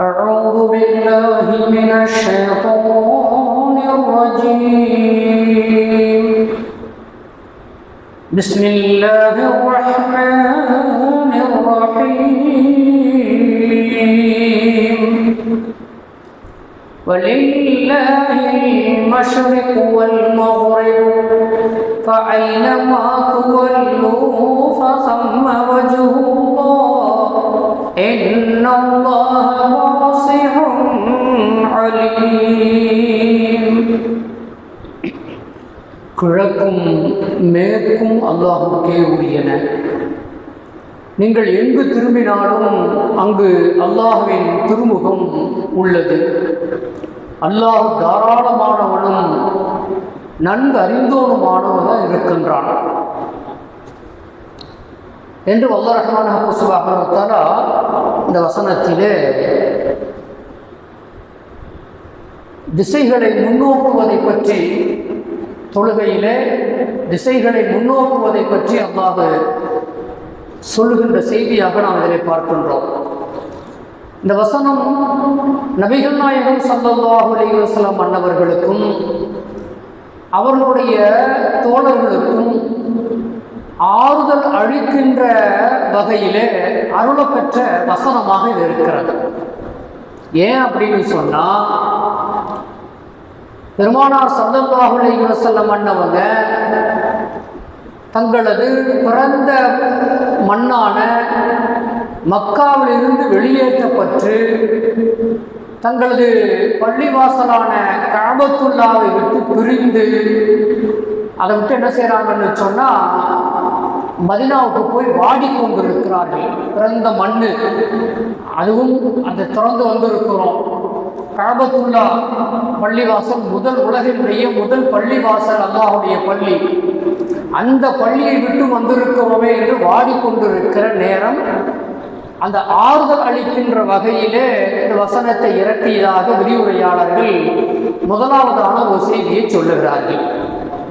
أعوذ بالله من الشيطان الرجيم. بسم الله الرحمن الرحيم. ولله المشرق والمغرب فأينما تولوا فثم وجه الله. إن கிழக்கும் மேற்கும் அல்லாஹுக்கே உரியன. நீங்கள் எங்கு திரும்பினாலும் அங்கு அல்லாஹுவின் திருமுகம் உள்ளது. அல்லாஹ் தாராளமானவனும் நன்கு அறிந்தோனுமானவனாக இருக்கின்றான். என்று வல்லரகமான புசுபாகத்தாலா இந்த வசனத்திலே திசைகளை முன்னோக்குவதை பற்றி தொழுகையிலே திசைகளை முன்னோக்குவதை பற்றி அல்லாஹ் சொல்லுகின்ற செய்தியாக நாம் இதில் பார்க்கின்றோம். இந்த வசனம் நபிகள் நாயகம் சல்லல்லாஹு அலைஹி வஸல்லம் அன்னவர்களுக்கும் அவர்களுடைய தோழர்களுக்கும் ஆறுதல் அளிக்கின்ற வகையிலே அருளப்பெற்ற வசனமாக இது இருக்கிறது. ஏன் அப்படின்னு சொன்னால் பெருமானார் சல்லல்லாஹு அலைஹி வஸல்லம் தங்களது பிறந்த மண்ணான மக்காவிலிருந்து வெளியேற்றப்பட்டு தங்களது பள்ளிவாசலான கழபத்துள்ளாவை விட்டு பிரிந்து அதை விட்டு என்ன செய்கிறாங்கன்னு சொன்னால் மதினாவுக்கு போய் வாடிக்கொண்டிருக்கிறார்கள் பிறந்த மண்ணு. அதுவும் அதை திறந்து வந்திருக்கிறோம். காபத்துல்லா. பள்ளிவாசல் முதல் உலகினுடைய முதல் பள்ளிவாசல் அல்லாஹுடைய பள்ளி. அந்த பள்ளியை விட்டு வந்திருக்கிறோமே என்று வாடிக்கொண்டிருக்கிற நேரம் அந்த ஆறுதல் அளிக்கின்ற வகையிலே இந்த வசனத்தை இறக்கியதாக விரிவுரையாளர்கள் முதலாவதான ஒரு செய்தியை சொல்லுகிறார்கள்.